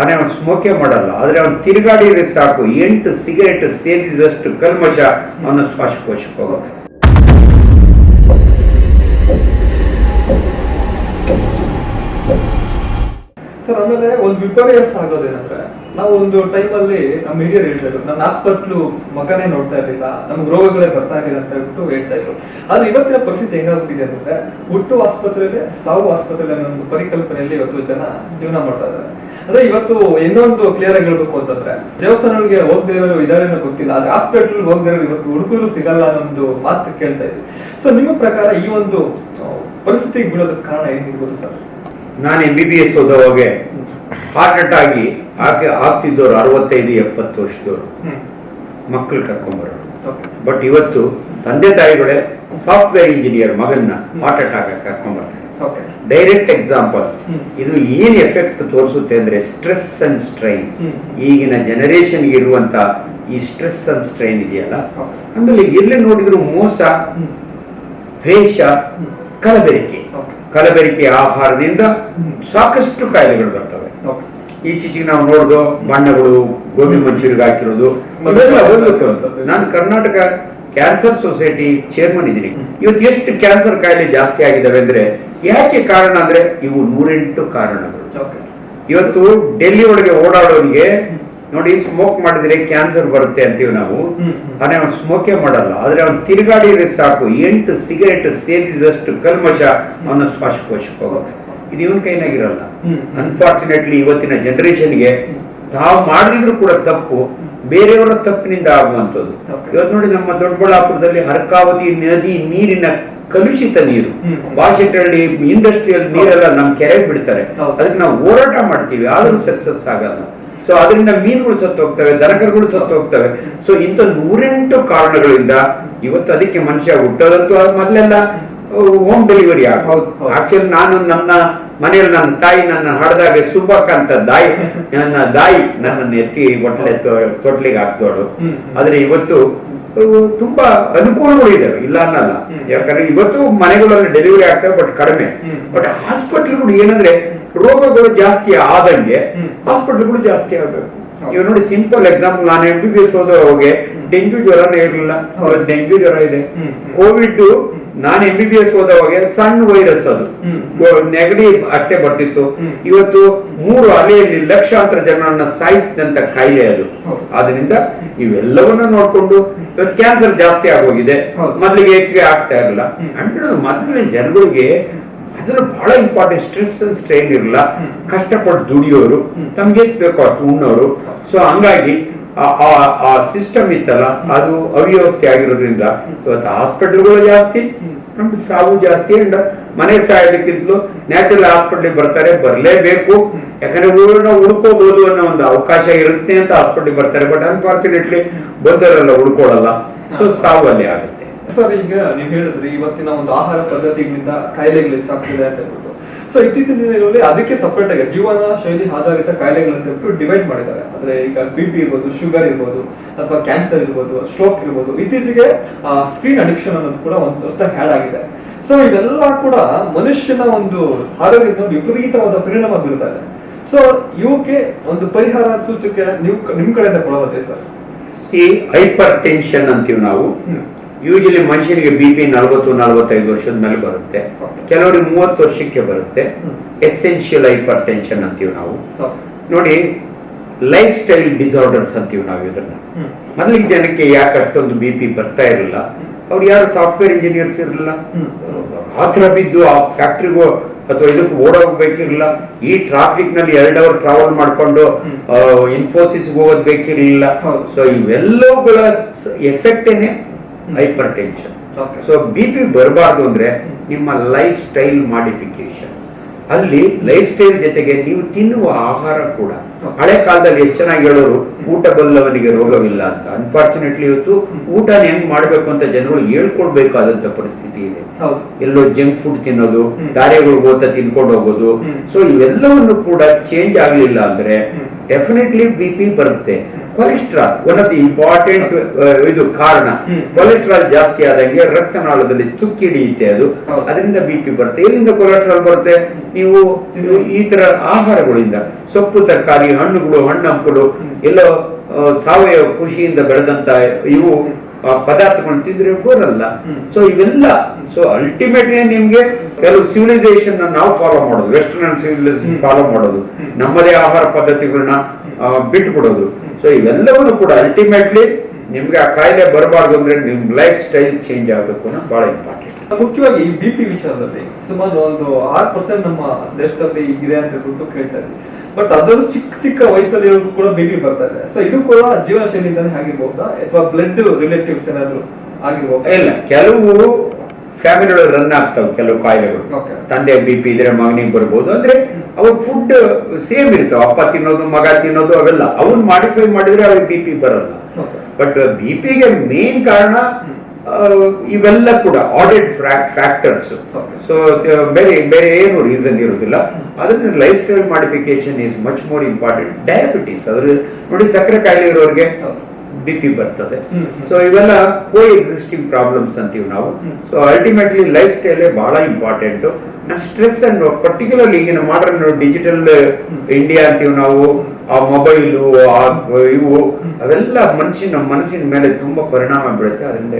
ಅವನೇ ಅವ್ನು ಸ್ಮೋಕೆ ಮಾಡಲ್ಲ. ಆದ್ರೆ ಅವ್ನು ತಿರುಗಾಡಿದ್ರೆ ಸಾಕು. ಎಂಟು ಸಿಗರೇಟ್ ಸೇರಿದಷ್ಟು ಕಲ್ಮಶ ಅವನ ಶ್ವಾಸಕೋಶಕ್ಕೆ ಹೋಗುತ್ತೆ. ಸರ್, ಆಮೇಲೆ ಒಂದು ವಿಪರ್ಯಾಸ ಆಗೋದೇನಂದ್ರೆ, ನಾವು ಒಂದು ಟೈಮಲ್ಲಿ ನಮ್ಮ ಹಿರಿಯರು ಹೇಳ್ತಾ ಇದ್ರು ನನ್ನ ಹಾಸ್ಪಿಟ್ಲು ಮಗನೇ ನೋಡ್ತಾ ಇರ್ಲಿಲ್ಲ, ನಮ್ಗೆ ರೋಗಗಳೇ ಬರ್ತಾ ಇರಲಿಲ್ಲ ಅಂತ ಹೇಳ್ಬಿಟ್ಟು ಹೇಳ್ತಾ ಇದ್ರು. ಆದ್ರೆ ಇವತ್ತಿನ ಪರಿಸ್ಥಿತಿ ಹೆಂಗಾಗ್ಬಿಟ್ಟಿದೆ ಅಂದ್ರೆ, ಹುಟ್ಟು ಆಸ್ಪತ್ರೆಯಲ್ಲಿ, ಸಾವು ಆಸ್ಪತ್ರೆಯಲ್ಲಿ ಅನ್ನೋ ಒಂದು ಪರಿಕಲ್ಪನೆಯಲ್ಲಿ ಇವತ್ತು ಜನ ಜೀವನ ಮಾಡ್ತಾ ಇದ್ದಾರೆ ಅಂದ್ರೆ ಇವತ್ತು ಇನ್ನೊಂದು ಕ್ಲಿಯರ್ ಆಗಿ ಹೇಳ್ಬೇಕು ಅಂತಂದ್ರೆ, ದೇವಸ್ಥಾನಗಳಿಗೆ ಹೋಗದೇ ಇರೋ ಇದಾರೆ ಅನ್ನೋ ಗೊತ್ತಿಲ್ಲ, ಆದ್ರೆ ಹಾಸ್ಪಿಟಲ್ ಹೋಗದೇ ಇರೋ ಇವತ್ತು ಹುಡುಗರು ಸಿಗಲ್ಲ ಅನ್ನೋ ಮಾತು ಕೇಳ್ತಾ ಇದ್ವಿ. ಸೊ ನಿಮ್ಮ ಪ್ರಕಾರ ಈ ಒಂದು ಪರಿಸ್ಥಿತಿಗೆ ಬೀಳೋದಕ್ಕೆ ಕಾರಣ ಏನಿರ್ಬೋದು ಸರ್? ನಾನು ಎಂ ಬಿ ಬಿ ಎಸ್ ಓದೋವಾಗೆ ಹಾರ್ಟ್ ಅಟ್ಯಾಕ್ ಆಗಿ ಆಕೆ ಆಗ್ತಿದ್ದವ್ರು ಅರವತ್ತೈದು ಎಪ್ಪತ್ತು ವರ್ಷದವರು. ಮಕ್ಕಳು ಕರ್ಕೊಂಬರೋರು. ಬಟ್ ಇವತ್ತು ತಂದೆ ತಾಯಿಗಳೇ ಸಾಫ್ಟ್ವೇರ್ ಇಂಜಿನಿಯರ್ ಮಗನ್ನ heart attack ಕರ್ಕೊಂಬರ್ತಾರೆ. Okay direct example. ಇದು ಏನ್ ಎಫೆಕ್ಟ್ ತೋರಿಸುತ್ತೆ ಅಂದ್ರೆ ಸ್ಟ್ರೆಸ್ ಅಂಡ್ ಸ್ಟ್ರೈನ್ ಈಗಿನ ಜನರೇಷನ್ ಇರುವಂತ ಈ ಸ್ಟ್ರೆಸ್ ಅಂಡ್ ಸ್ಟ್ರೈನ್ ಇದೆಯಲ್ಲ? ಆಮೇಲೆ ಎಲ್ಲಿ ನೋಡಿದ್ರು ಮೋಸ ದ್ವೇಷ ಕಲಬೆರಿಕೆ. ಕಲಬೆರಕೆ ಆಹಾರದಿಂದ. ಸಾಕಷ್ಟು ಕಾಯಿಲೆಗಳು ಬರ್ತವೆ. ಈಚೀಚೆಗೆ ನಾವು ನೋಡ್ದು ಬಣ್ಣಗಳು ಗೋಬಿ ಮಂಚೂರಿಗೆ ಹಾಕಿರೋದು ನಾನು ಕರ್ನಾಟಕ ಕ್ಯಾನ್ಸರ್ ಸೊಸೈಟಿ ಚೇರ್ಮನ್ ಇದ್ದೀನಿ. ಇವತ್ತು ಎಷ್ಟು ಕ್ಯಾನ್ಸರ್ ಕಾಯಿಲೆ ಜಾಸ್ತಿ ಆಗಿದ್ದಾವೆ ಅಂದ್ರೆ ಯಾಕೆ ಕಾರಣ ಅಂದ್ರೆ ಇವು ನೂರೆಂಟು ಕಾರಣಗಳು. ಇವತ್ತು ಡೆಲ್ಲಿ ಒಳಗೆ ಓಡಾಡೋರಿಗೆ ನೋಡಿ ಸ್ಮೋಕ್ ಮಾಡಿದ್ರೆ ಕ್ಯಾನ್ಸರ್ ಬರುತ್ತೆ ಅಂತೀವಿ ನಾವು. ಅದೇ. ಅವನೇ ಸ್ಮೋಕೇ ಮಾಡಲ್ಲ. ಆದ್ರೆ ಅವ್ನು ತಿರುಗಾಡಿದ್ರೆ ಸಾಕು. ಎಂಟು ಸಿಗರೇಟ್ ಸೇರಿದಷ್ಟು ಕಲ್ಮಶ ಅವನ ಶ್ವಾಸಕೋಶಕ್ಕೆ ಹೋಗುತ್ತೆ. ಇದು ಇವನ್ ಕೈನಾಗಿರಲ್ಲ. ಅನ್ಫಾರ್ಚುನೇಟ್ಲಿ ಇವತ್ತಿನ ಜನರೇಷನ್ಗೆ ತಾವು ಮಾಡಿದ್ರು ಕೂಡ ತಪ್ಪು. ಬೇರೆಯವರ ತಪ್ಪಿನಿಂದ ಆಗುವಂಥದ್ದು. ಇವತ್ತು ನೋಡಿ ನಮ್ಮ ದೊಡ್ಡಬಳ್ಳಾಪುರದಲ್ಲಿ ಹರ್ಕಾವತಿ ನದಿ ನೀರಿನ ಕಲುಷಿತ ನೀರು. ಭಾಷೆಗಳಲ್ಲಿ ಇಂಡಸ್ಟ್ರಿಯಲ್ ನೀರೆಲ್ಲ ನಮ್ ಕೆರೆಗೆ ಬಿಡ್ತಾರೆ. ಅದಕ್ಕೆ ನಾವು ಹೋರಾಟ ಮಾಡ್ತೀವಿ. ಆದ್ರೂ ಸಕ್ಸಸ್ ಆಗಲ್ಲ. ಸೊ ಅದರಿಂದ ಮೀನುಗಳು ಸತ್ತು ಹೋಗ್ತವೆ ದನಕರುಗಳು ಸತ್ತು ಹೋಗ್ತವೆ. ಸೊ ಇಂಥ ನೂರೆಂಟು ಕಾರಣಗಳಿಂದ ಇವತ್ತು ಅದಕ್ಕೆ ಮನುಷ್ಯ ಹುಟ್ಟೋದಂತೂ ಮೊದಲೆಲ್ಲ ಹೋಮ್ ಡೆಲಿವರಿ. ಆಕ್ಚುಲಿ ನಾನು ನನ್ನ ಮನೆಯಲ್ಲಿ ನನ್ನ ತಾಯಿ ನನ್ನ ಹಡ್ದಾಗ ಸುಬ್ಬಕ್ಕ ಅಂತ ದಾಯಿ ನನ್ನ ದಾಯಿ ನನ್ನನ್ನು ಎತ್ತಿ ಹೊಟ್ಟಲೆ ತೊಟ್ಲಿಗೆ ಹಾಕ್ತೋಳು. ಆದ್ರೆ ಇವತ್ತು ತುಂಬಾ ಅನುಕೂಲಗಳು ಇದಾವೆ. ಇಲ್ಲ ಅನ್ನಲ್ಲ. ಯಾಕಂದ್ರೆ ಇವತ್ತು ಮನೆಗಳಲ್ಲಿ ಡೆಲಿವರಿ ಆಗ್ತವೆ ಬಟ್ ಕಡಿಮೆ. ಬಟ್ ಹಾಸ್ಪಿಟಲ್ಗಳು ಏನಂದ್ರೆ ರೋಗಗಳು ಜಾಸ್ತಿ ಆದಂಗೆ. ಹಾಸ್ಪಿಟಲ್ಗಳು ಜಾಸ್ತಿ ಆಗಬೇಕು. ಇವ್ ಇವಾಗ ನೋಡಿ ಸಿಂಪಲ್ ಎಕ್ಸಾಂಪಲ್ ನಾನು ಎಂಟು ದಿವಸ ಬಿ ಎಸ್ ಹೋದವ್ರಿಗೆ ಡೆಂಗ್ಯೂ ಜ್ವರನೇ ಇರಲಿಲ್ಲ. ಅವ್ರ ಡೆಂಗ್ಯೂ ಜ್ವರ ಇದೆ. ಕೋವಿಡ್ ನಾನು ಎಂ ಬಿ ಬಿ ಎಸ್ ಹೋದವಾಗ ಸಣ್ಣ ವೈರಸ್ ಅದು. ನೆಗಡಿ ಅಟ್ಟೆ ಬರ್ತಿತ್ತು. ಇವತ್ತು ಮೂರು ಅಲೆಯಲ್ಲಿ ಲಕ್ಷಾಂತರ ಜನರನ್ನ ಸಾಯಿಸಿದಂತ ಕಾಯಿಲೆ ಅದು. ಆದ್ರಿಂದ ಇವೆಲ್ಲವನ್ನ ನೋಡ್ಕೊಂಡು ಇವತ್ತು ಕ್ಯಾನ್ಸರ್ ಜಾಸ್ತಿ ಆಗೋಗಿದೆ. ಮೊದಲಿಗೆ ಹೆಚ್ಚಿಗೆ ಆಗ್ತಾ ಇರಲಿಲ್ಲ. ಅಂದ್ರೆ ಮೊದಲಿನ ಜನಗಳಿಗೆ ಅದ್ರಲ್ಲಿ ಬಹಳ ಇಂಪಾರ್ಟೆಂಟ್ ಸ್ಟ್ರೆಸ್ ಅಂಡ್ ಸ್ಟ್ರೈನ್ ಇರಲ್ಲ. ಕಷ್ಟಪಟ್ಟು ದುಡಿಯೋರು. ತಮ್ಗೆ ಬೇಕೋ ಅಷ್ಟು ಉಣ್ಣೋರು. ಸೊ ಹಂಗಾಗಿ ಆ- ಸಿಸ್ಟಮ್ ಇತ್ತಲ್ಲ, ಅದು ಅವ್ಯವಸ್ಥೆ ಆಗಿರೋದ್ರಿಂದ ಇವತ್ತು ಹಾಸ್ಪಿಟಲ್ಗಳು ಜಾಸ್ತಿ, ನಮ್ದು ಸಾವು ಜಾಸ್ತಿ ಅಂಡ್ ಮನೆಗೆ ಸಾಯೋದಕ್ಕಿಂತಲೂ ನ್ಯಾಚುರಲ್ ಹಾಸ್ಪಿಟ್ಲಿಗೆ ಬರ್ತಾರೆ, ಬರಲೇಬೇಕು. ಯಾಕಂದ್ರೆ ಊರನ್ನ ಉಳ್ಕೋಬಹುದು ಅನ್ನೋ ಒಂದು ಅವಕಾಶ ಇರುತ್ತೆ ಅಂತ ಹಾಸ್ಪಿಟ್ಲಿಗೆ ಬರ್ತಾರೆ. ಬಟ್ ಅನ್ಫಾರ್ಚುನೇಟ್ಲಿ ಬಂದವರೆಲ್ಲ ಹುಡ್ಕೊಳಲ್ಲ. ಸೊ ಸಾವು ಅಲ್ಲಿ ಆಗುತ್ತೆ. ಸರ್ ಈಗ ನೀವು ಹೇಳಿದ್ರಿ ಇವತ್ತಿನ ಒಂದು ಆಹಾರ ಪದ್ಧತಿಗಳಿಂದ ಕಾಯಿಲೆಗಳು ಹೆಚ್ಚಾಗ್ತಿದೆ ಅಂತ ಹೇಳ್ಬಿಟ್ಟು. ಸೊ ಇತ್ತೀಚಿನ ದಿನಗಳಲ್ಲಿ ಅದಕ್ಕೆ ಸಪರೇಟ್ ಆಗಿ ಜೀವನ ಶೈಲಿ ಆಧಾರಿತ ಕಾಯಿಲೆಗಳು ಅಂತ ಹೇಳ್ಬಿಟ್ಟು ಡಿವೈಡ್ ಮಾಡಿದ್ದಾರೆ. ಅಂದ್ರೆ ಈಗ ಬಿ ಪಿ ಇರ್ಬೋದು ಶುಗರ್ ಇರ್ಬೋದು ಅಥವಾ ಕ್ಯಾನ್ಸರ್ ಇರ್ಬೋದು ಸ್ಟ್ರೋಕ್ ಇರ್ಬೋದು. ಇತ್ತೀಚೆಗೆ ಸ್ಕ್ರೀನ್ ಅಡಿಕ್ಷನ್ ಅನ್ನೋದು ಕೂಡ ಒಂದು ಹೊಸದಾಗಿ ಹ್ಯಾಡ್ ಆಗಿದೆ. ಸೊ ಇದೆಲ್ಲ ಕೂಡ ಮನುಷ್ಯನ ಒಂದು ಆರೋಗ್ಯದ ವಿಪರೀತವಾದ ಪರಿಣಾಮ ಬೀರ್ತಾ ಇದೆ. ಸೊ ಇವಕ್ಕೆ ಒಂದು ಪರಿಹಾರ ಸೂಚಕ ನೀವು ನಿಮ್ ಕಡೆಯಿಂದ ಕೊಡೋದೇ ಸರ್? ಈ ಹೈಪರ್ ಟೆನ್ಷನ್ ಅಂತೀವಿ ನಾವು. ಯೂಶಲಿ ಮನುಷ್ಯನಿಗೆ ಬಿ ಪಿ ನಲವತ್ತು ನಲವತ್ತೈದು ವರ್ಷದ ಮೇಲೆ ಬರುತ್ತೆ. ಕೆಲವರಿಗೆ ಮೂವತ್ತು ವರ್ಷಕ್ಕೆ ಬರುತ್ತೆ. ಎಸೆನ್ಷಿಯಲ್ ಹೈಪರ್ ಟೆನ್ಷನ್ ಅಂತೀವಿ ನಾವು. ನೋಡಿ ಲೈಫ್ ಸ್ಟೈಲ್ ಡಿಸಾರ್ಡರ್ಸ್ ಅಂತೀವಿ ನಾವು ಇದನ್ನ ಮೊದಲಿಗೆ ಜನಕ್ಕೆ ಯಾಕೆ ಅಷ್ಟೊಂದು ಬಿ ಪಿ ಬರ್ತಾ ಇರಲಿಲ್ಲ? ಅವ್ರು ಯಾರು ಸಾಫ್ಟ್ವೇರ್ ಇಂಜಿನಿಯರ್ಸ್ ಇರಲಿಲ್ಲ. ಆತರ ಬಿದ್ದು ಆ ಫ್ಯಾಕ್ಟ್ರಿಗೂ ಅಥವಾ ಇದಕ್ಕೆ ಓಡೋಗ್ಬೇಕಿರಲಿಲ್ಲ. ಈ ಟ್ರಾಫಿಕ್ನಲ್ಲಿ ಎರಡು ಅವರ್ ಟ್ರಾವೆಲ್ ಮಾಡ್ಕೊಂಡು. ಇನ್ಫೋಸಿಸ್ ಹೋಗೋದ್ ಬೇಕಿರ್ಲಿಲ್ಲ. ಸೊ ಇವೆಲ್ಲವುಗಳ ಎಫೆಕ್ಟ್ ಏನೇ? Hypertension. So B P ಬರಬಾರ್ದು ಅಂದ್ರೆ ನಿಮ್ಮ ಲೈಫ್ ಸ್ಟೈಲ್ ಮಾಡಿಫಿಕೇಶನ್ ಅಲ್ಲಿ ಲೈಫ್ ಸ್ಟೈಲ್ ಜೊತೆಗೆ ನೀವು ತಿನ್ನುವ ಆಹಾರ ಕೂಡ. ಹಳೆ ಕಾಲದಲ್ಲಿ ಎಷ್ಟು ಚೆನ್ನಾಗಿ ಹೇಳೋರು ಊಟ ಬಲ್ಲವನಿಗೆ ರೋಗವಿಲ್ಲ ಅಂತ. ಅನ್ಫಾರ್ಚುನೇಟ್ಲಿ ಇವತ್ತು ಊಟನ ಹೆಂಗ್ ಮಾಡ್ಬೇಕು ಅಂತ ಜನಗಳು ಹೇಳ್ಕೊಳ್ಬೇಕಾದಂತ ಪರಿಸ್ಥಿತಿ ಇದೆ. ಎಲ್ಲೋ ಜಂಕ್ ಫುಡ್ ತಿನ್ನೋದು ದಾರೆಗಳು ಓದ್ತಾ ತಿನ್ಕೊಂಡು ಹೋಗೋದು. ಸೊ ಇವೆಲ್ಲವನ್ನು ಕೂಡ ಚೇಂಜ್ ಆಗಲಿಲ್ಲ ಅಂದ್ರೆ. ಡೆಫಿನೆಟ್ಲಿ ಬಿ ಪಿ ಬರುತ್ತೆ. Cholesterol one of the important ಇದು ಕಾರಣ. ಕೊಲೆಸ್ಟ್ರಾಲ್ ಜಾಸ್ತಿ ಆದಂಗೆ ರಕ್ತನಾಳದಲ್ಲಿ ತುಕ್ಕಿ ಹಿಡಿಯುತ್ತೆ ಅದು. ಅದರಿಂದ ಬಿ ಪಿ ಬರುತ್ತೆ. ಎಲ್ಲಿಂದ ಕೊಲೆಸ್ಟ್ರಾಲ್ ಬರುತ್ತೆ? ನೀವು ಈ ತರ ಆಹಾರಗಳಿಂದ. ಸೊಪ್ಪು ತರಕಾರಿ ಹಣ್ಣುಗಳು ಹಣ್ಣಂಪುಗಳು ಎಲ್ಲ ಸಾವಯವ ಖುಷಿಯಿಂದ ಬೆಳೆದಂತ ಇವು ಪದಾರ್ಥಗಳನ್ನ ತಿಂದ್ರೆ ಬರಲ್ಲ. ಸೊ ಇವೆಲ್ಲ ಸೊ ಅಲ್ಟಿಮೇಟ್ಲಿ ನಿಮ್ಗೆ ಕೆಲವು ಸಿವಿಲೈಸೇಷನ್ ನಾವು ಫಾಲೋ ಮಾಡೋದು. ವೆಸ್ಟರ್ನ್ ಸಿವಿಲೈಸೇಷನ್ ಫಾಲೋ ಮಾಡೋದು. ನಮ್ಮದೇ ಆಹಾರ ಪದ್ಧತಿಗಳನ್ನ ಬಿಟ್ಟು ಬಿಡೋದು ಸೊ ಇವೆಲ್ಲವನ್ನು ಕೂಡ ಅಲ್ಟಿಮೇಟ್ಲಿ ನಿಮ್ಗೆ ಆ ಕಾಯಿಲೆ ಬರಬಾರ್ದು ಅಂದ್ರೆ ನಿಮ್ ಲೈಫ್ ಸ್ಟೈಲ್ ಚೇಂಜ್ ಆಗಬೇಕು ಅನ್ನೋ ಬಹಳ ಇಂಪಾರ್ಟೆಂಟ್ ಮುಖ್ಯವಾಗಿ ಈ ಬಿ ಪಿ ವಿಷಯದಲ್ಲಿ ಸುಮಾರು ಒಂದು ಆರು ಪರ್ಸೆಂಟ್ ನಮ್ಮ ದೇಶದಲ್ಲಿ ಇದೆ ಅಂತ ಹೇಳ್ಬಿಟ್ಟು ಕೇಳ್ತಾ ಇದ್ವಿ. ಬಟ್ ಅದರ ಚಿಕ್ಕ ಚಿಕ್ಕ ವಯಸ್ಸಲ್ಲಿ ಕೂಡ ಬಿ ಪಿ ಬರ್ತಾ ಇದೆ. ಸೊ ಇದು ಕೂಡ ಜೀವನ ಶೈಲಿಯಿಂದಾನೇ ಆಗಿರ್ಬಹುದಾ ಅಥವಾ ಬ್ಲಡ್ ರಿಲೇಟಿವ್ಸ್ ಏನಾದ್ರು ಆಗಿರ್ಬೋದು? ಇಲ್ಲ ಕೆಲವು ಫ್ಯಾಮಿಲಿ ರನ್ ಆಗ್ತಾವ ಕೆಲವು ಕಾಯಿಲೆಗಳು. ತಂದೆ ಬಿ ಪಿ ಇದ್ರೆ ಮಗನಿಗೆ ಬರ್ಬೋದು. ಅಂದ್ರೆ ಅವ್ರ ಫುಡ್ ಸೇಮ್ ಇರ್ತಾವ. ಅಪ್ಪ ತಿನ್ನೋದು ಮಗ ತಿನ್ನೋದು ಅವೆಲ್ಲ. ಅವನ್ ಮಾಡಿಫೈ ಮಾಡಿದ್ರೆ ಅವ್ರಿಗೆ ಬಿ ಪಿ ಬರಲ್ಲ. ಬಟ್ ಬಿ ಪಿಗೆ ಮೇನ್ ಕಾರಣ ಇವೆಲ್ಲ ಕೂಡ ಆಡಿಟ್ ಫ್ಯಾಕ್ಟರ್ಸ್. ಸೊ ಬೇರೆ ಬೇರೆ ಏನು ರೀಸನ್ ಇರುವುದಿಲ್ಲ ಅದನ್ನ lifestyle modification is much more important diabetes ಅದ್ರ ನೋಡಿ ಸಕ್ಕರೆ ಕಾಯಿಲೆ ಇರೋರಿಗೆ. ಬಿ ಪಿ ಬರ್ತದೆ. ಸೊ ಇವೆಲ್ಲ ಕೋ ಎಕ್ಸಿಸ್ಟಿಂಗ್ ಪ್ರಾಬ್ಲಮ್ಸ್ ಅಂತೀವಿ ನಾವು. ಸೊ ಅಲ್ಟಿಮೇಟ್ಲಿ ಲೈಫ್ ಸ್ಟೈಲೇ ಬಹಳ ಇಂಪಾರ್ಟೆಂಟ್ ಸ್ಟ್ರೆಸ್ ಅನ್ನು ಪರ್ಟಿಕ್ಯುಲರ್ಲಿ ಈಗಿನ ಮಾಡರ್ನ್ ಡಿಜಿಟಲ್ ಇಂಡಿಯಾ ಅಂತೀವಿ ನಾವು ಆ ಮೊಬೈಲು ಆ ಇವು ಅವೆಲ್ಲ ಮನುಷ್ಯನ ಮನಸ್ಸಿನ ಮೇಲೆ ತುಂಬಾ ಪರಿಣಾಮ ಬೀಳುತ್ತೆ ಅದರಿಂದ